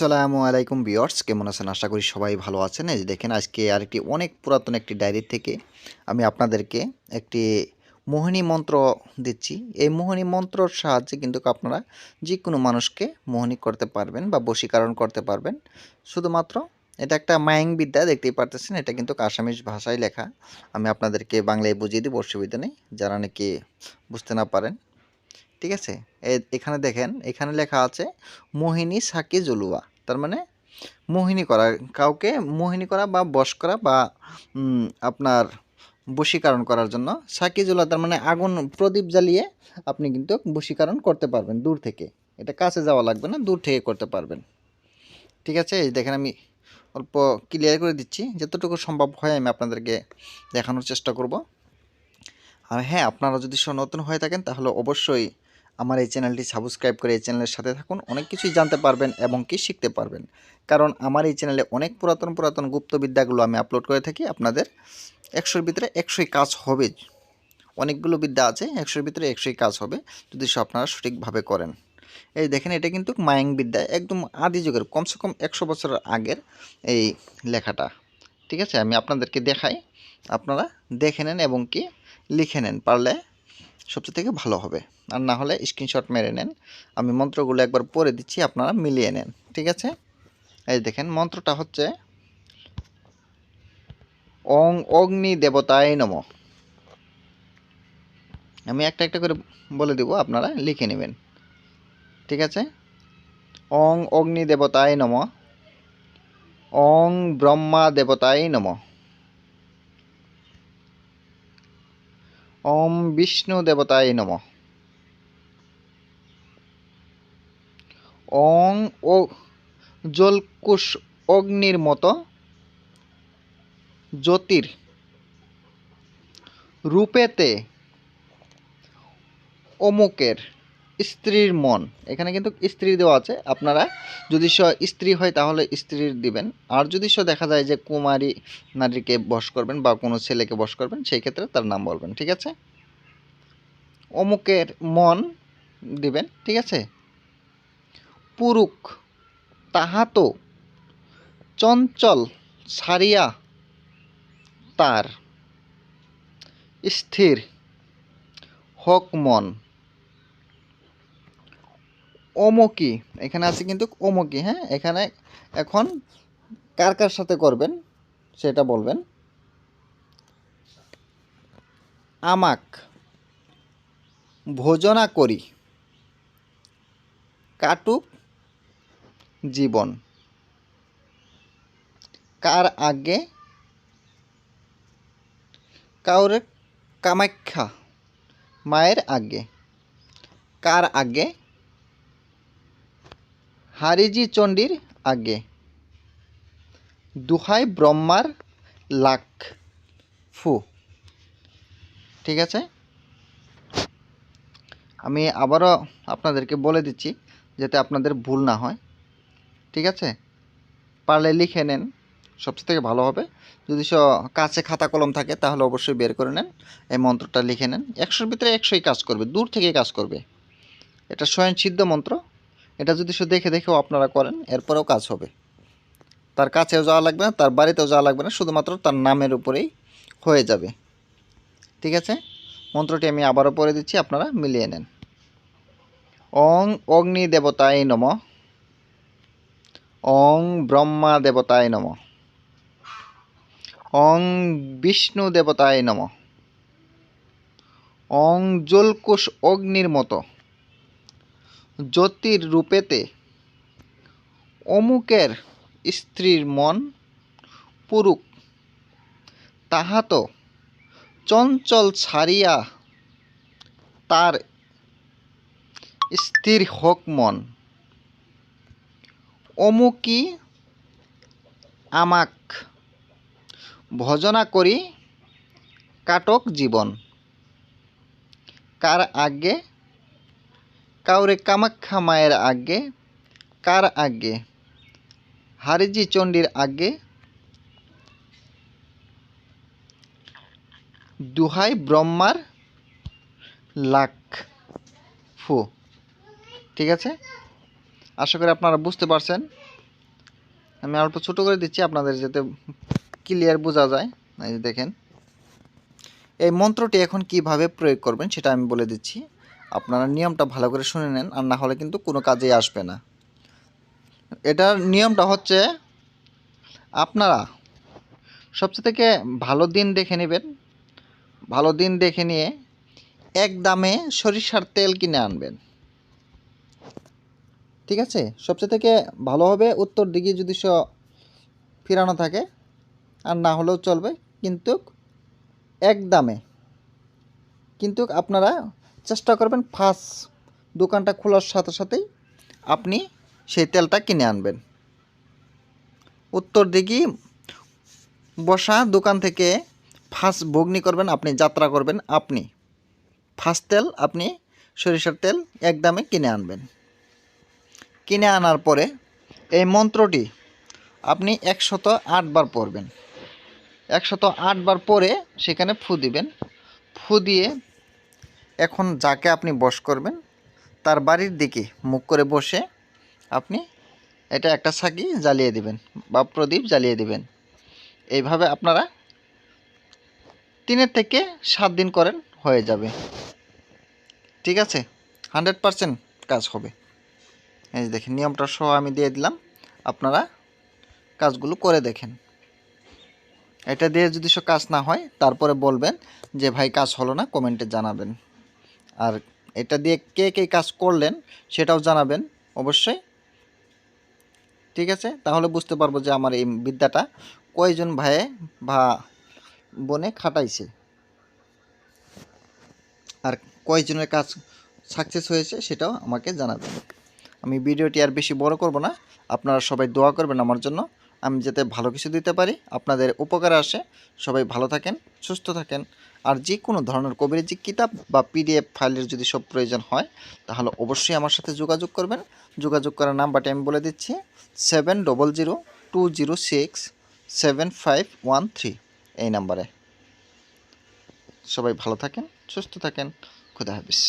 আসসালামু আলাইকুম বিয়ার্স কেমন আছেন? আশা করি সবাই ভালো আছেন। এই দেখেন, আজকে আরেকটি অনেক পুরাতন একটি ডায়েরি থেকে আমি আপনাদেরকে একটি মোহিনী মন্ত্র দিচ্ছি। এই মোহিনী মন্ত্রর সাহায্যে কিন্তু আপনারা যে কোনো মানুষকে মোহিনী করতে পারবেন বা বশীকরণ করতে পারবেন। শুধুমাত্র এটা একটা মায়াং বিদ্যা, দেখতেই পারতেছেন, এটা কিন্তু আসামিজ ভাষায় লেখা। আমি আপনাদেরকে বাংলায় বুঝিয়ে দিব, অসুবিধা নেই, যারা নাকি বুঝতে না পারেন। ঠিক আছে? এখানে দেখেন, এখানে লেখা আছে, মোহিনী সাকি জলুয়া তার মানে মোহিনী করা, কাউকে মোহিনী করা বা বশ করা বা আপনার বশীকরণ করার জন্য সাকি তার মানে আগুন, প্রদীপ জ্বালিয়ে আপনি কিন্তু বশীকরণ করতে পারবেন দূর থেকে। এটা কাছে যাওয়া লাগবে না, দূর থেকে করতে পারবেন। ঠিক আছে? দেখেন আমি অল্প ক্লিয়ার করে দিচ্ছি, যতটুকু সম্ভব হয় আমি আপনাদেরকে দেখানোর চেষ্টা করব। আর হ্যাঁ আপনারা যদি নতুন হয়ে থাকেন তাহলে অবশ্যই আমার এই চ্যানেলটি সাবস্ক্রাইব করে এই চ্যানেলের সাথে থাকুন। অনেক কিছুই জানতে পারবেন এবং কি শিখতে পারবেন। কারণ আমার এই চ্যানেলে অনেক পুরাতন পুরাতন গুপ্তবিদ্যাগুলো আমি আপলোড করে থাকি। আপনাদের একশোর ভিতরে একশোই কাজ হবে। অনেকগুলো বিদ্যা আছে, একশোর ভিতরে একশোই কাজ হবে, যদি সে আপনারা সঠিকভাবে করেন। এই দেখেন, এটা কিন্তু মায়াং বিদ্যা, একদম আদি যুগের, কমসে কম একশো বছরের আগের এই লেখাটা। ঠিক আছে? আমি আপনাদেরকে দেখাই। আপনারা দেখে নেন এবং কি লিখে নেন। পারলে সবচেয়ে থেকে ভালো হবে। আর না হলে স্ক্রিনশট মেরে নেন। আমি মন্ত্রগুলো একবার পড়ে দিচ্ছি, আপনারা মিলিয়ে নেন। ঠিক আছে? এই দেখেন, মন্ত্রটা হচ্ছে অং অগ্নি দেবতায় নম। আমি একটা একটা করে বলে দিব, আপনারা লিখে নেবেন। ঠিক আছে? অং অগ্নি দেবতায় নম। অং ব্রহ্মা দেবতায় নম। ওম বিষ্ণু দেবতায় নম। অং ও জলকুশ অগ্নির মতো জ্যোতির রূপেতে অমুকের স্ত্রীর মন। এখানে কিন্তু স্ত্রী দেওয়া আছে। আপনারা যদি স স্ত্রী হয় তাহলে স্ত্রীর দিবেন। আর যদি স দেখা যায় যে কুমারী নারীকে বস করবেন বা কোনো ছেলেকে বস করবেন, সেই ক্ষেত্রে তার নাম বলবেন, ঠিক আছে? অমুকের মন দিবেন, ঠিক আছে? পুরুক, তাহাত, চঞ্চল, সারিয়া, তার। স্থির, হক মন। অমুকি এখানে আছে কিন্তু অমুকি হ্যাঁ? এখানে এখন কার কার সাথে করবেন সেটা বলবেন। আমাক ভোজনা করি, কাটুক জীবন। কার আগে কাউরে কামাখ্যা মায়ের আগে, কার আগে হারিজি চণ্ডীর আগে। দুহাই ব্রহ্মার লাখ। ফু। ঠিক আছে? আমি আবারও আপনাদেরকে বলে দিচ্ছি, যাতে আপনাদের ভুল না হয়। ঠিক আছে? পারলে লিখে নেন। সবচেয়ে থেকে ভালো হবে। যদি স কাছে খাতা কলম থাকে, তাহলে অবশ্যই বের করে নেন। এই মন্ত্রটা লিখে নেন। একশোর ভিতরে একশোই কাজ করবে, দূর থেকে কাজ করবে। এটা স্বয়ং সিদ্ধ মন্ত্র। এটা যদি সে দেখে দেখেও আপনারা করেন, এরপরেও কাজ হবে। তার কাছেও যাওয়া লাগবে না, তার বাড়িতেও যাওয়া লাগবে না, শুধুমাত্র তার নামের উপরেই হয়ে যাবে। ঠিক আছে? মন্ত্রটি আমি আবারও পড়ে দিচ্ছি, আপনারা মিলিয়ে নেন। অং অগ্নি দেবতায় নম। অং ব্রহ্মা দেবতায় নম। অং বিষ্ণু দেবতায় নম। অং জলকুশ অগ্নির মতো। জ্যোতির রূপেতে অমুকের স্ত্রীর মন পুরুক, তাহাত চঞ্চল ছাড়িয়া তার স্থির হোক মন। অমুকি আমাক ভজনা করি কাটক জীবন। কার আগে কাউরে কামাখ্যা মায়ের আগে, কার আগে? হারিজি চণ্ডীর আগে? দুহাই ব্রহ্মার লাখ ফু। ঠিক আছে? আশা করি আপনারা বুঝতে পারছেন। আমি অল্প ছোটো করে দিচ্ছি, আপনাদের যাতে ক্লিয়ার বোঝা যায়। এই দেখেন। এই মন্ত্রটি এখন কীভাবে প্রয়োগ করবেন, সেটা আমি বলে দিচ্ছি। আপনারা নিয়মটা ভালো করে শুনে নেন, আর না হলে কিন্তু কোনো কাজেই আসবে না। এটার নিয়মটা হচ্ছে, আপনারা সবচেয়ে থেকে ভালো দিন দেখে নেবেন। ভালো দিন দেখে নিয়ে এক দামে সরিষার তেল কিনে আনবেন। ঠিক আছে? সবচেয়ে থেকে ভালো হবে, উত্তর দিকে যদি স ফিরানো থাকে, আর না হলেও চলবে, কিন্তু এক দামে। কিন্তু আপনারা চেষ্টা করবেন ফার্স্ট দোকানটা খোলার সাথে সাথেই আপনি সেই তেলটা কিনে আনবেন। উত্তর দিকে বসা দোকান থেকে ফার্স্ট বগ্নি করবেন, আপনি যাত্রা করবেন, আপনি ফার্স্ট তেল, আপনি সরিষার তেল একদমে কিনে আনবেন। কিনে আনার পরে এই মন্ত্রটি আপনি একশত আটবার পড়বেন। একশত আটবার পরে সেখানে ফু দিবেন। ফু দিয়ে এখন যাকে আপনি বস করবেন, তার বাড়ির দিকে মুখ করে বসে আপনি এটা একটা সাকি জ্বালিয়ে দিবেন বা প্রদীপ জ্বালিয়ে দিবেন। এইভাবে আপনারা তিনের থেকে সাত দিন করেন, হয়ে যাবে। ঠিক আছে? হান্ড্রেড পারসেন্ট কাজ হবে। এই দেখেন, নিয়মটা সহ আমি দিয়ে দিলাম। আপনারা কাজগুলো করে দেখেন। এটা দিয়ে যদি সব কাজ না হয়, তারপরে বলবেন যে, ভাই, কাজ হলো না, কমেন্টে জানাবেন। আর এটা দিয়ে কে কে কাজ করলেন সেটাও জানাবেন অবশ্যই। ঠিক আছে? তাহলে বুঝতে পারব যে আমার এই বিদ্যাটা কয়জন ভাইয়ে বা বোনে খাটাইছে। আর কয়জনের কাজ সাকসেস হয়েছে সেটাও আমাকে জানাবেন। আমি ভিডিওটি আর বেশি বড় করব না। আপনারা সবাই দোয়া করবেন আমার জন্য। আমি যাতে ভালো কিছু দিতে পারি, আপনাদের উপকার আসে। সবাই ভালো থাকেন, সুস্থ থাকেন। আর যে কোনো ধরনের কবিরাজি কিতাব বা পিডিএফ ফাইলের যদি সব প্রয়োজন হয়, তাহলে অবশ্যই আমার সাথে যোগাযোগ করবেন। যোগাযোগ করার নাম্বারটি আমি বলে দিচ্ছি, seven double zero two zero six seven five one three এই নাম্বারে। সবাই ভালো থাকেন, সুস্থ থাকেন। খুদা হাফিজ।